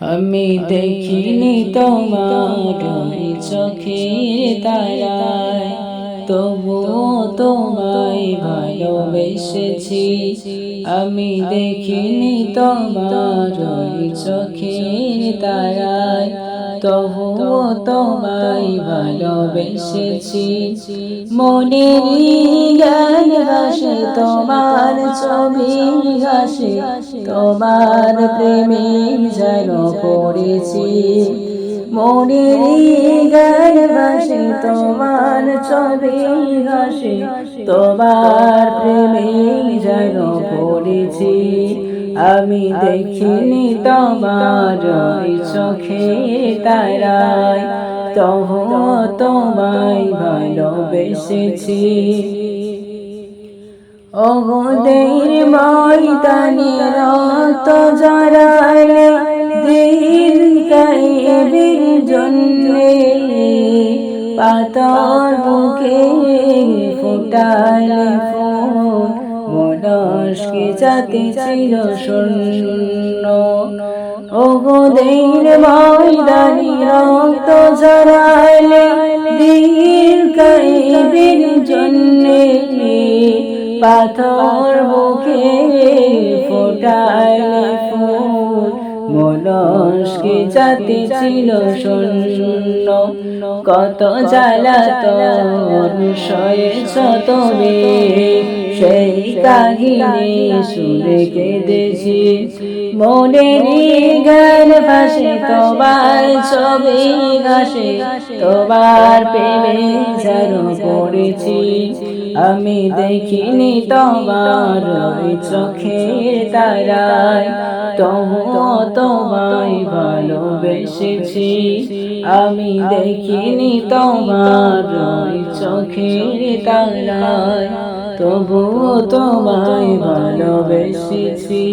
আমি দেখিনি তোমার চোখে তারায়। তবুও তোমায় ভালোবেসেছি। আমি দেখিনি তোমার চোখে তারায়। তবুও তোমায় ভালোবেসেছি। মনের জ্ঞান হাসে তোমার ছবি হাসে তোমার প্রেমে যেন পড়েছি। মনের জ্ঞান হাসে তোমার ছবি হাসে তোমার প্রেমে যেন পড়েছি। আমি দেখিনি তোমার চোখে তারায়। তহ তোমায় ভালোবেসেছি। অগদের ময়দানে রক্ত জড়ালে দিন কাইবের জন্যে পাতর বুকে ফুটালে মনস্কে জাতি ছিল শূন্য? অগদের ময়দানে রক্ত ঝরালে দিন কাইবের জন্যে পাথর মুখে ফোটাইলে ফুল মনস্কে জাতি ছিল শূন্য? কত জ্বালাতন সয়েছ তুমি সেই কাহিনী শুনে কেঁদেছি। মনের গান ভাসে, তোমার ছবি ঘাসে তোমার প্রেমে যেন পড়েছি। আমি দেখিনি তোমার চোখে তারায়। তবুও তোমায় ভালোবেসেছি। আমি দেখিনি তোমার চোখে চোখের তারায়। তবুও তোমায় ভালোবেসেছি।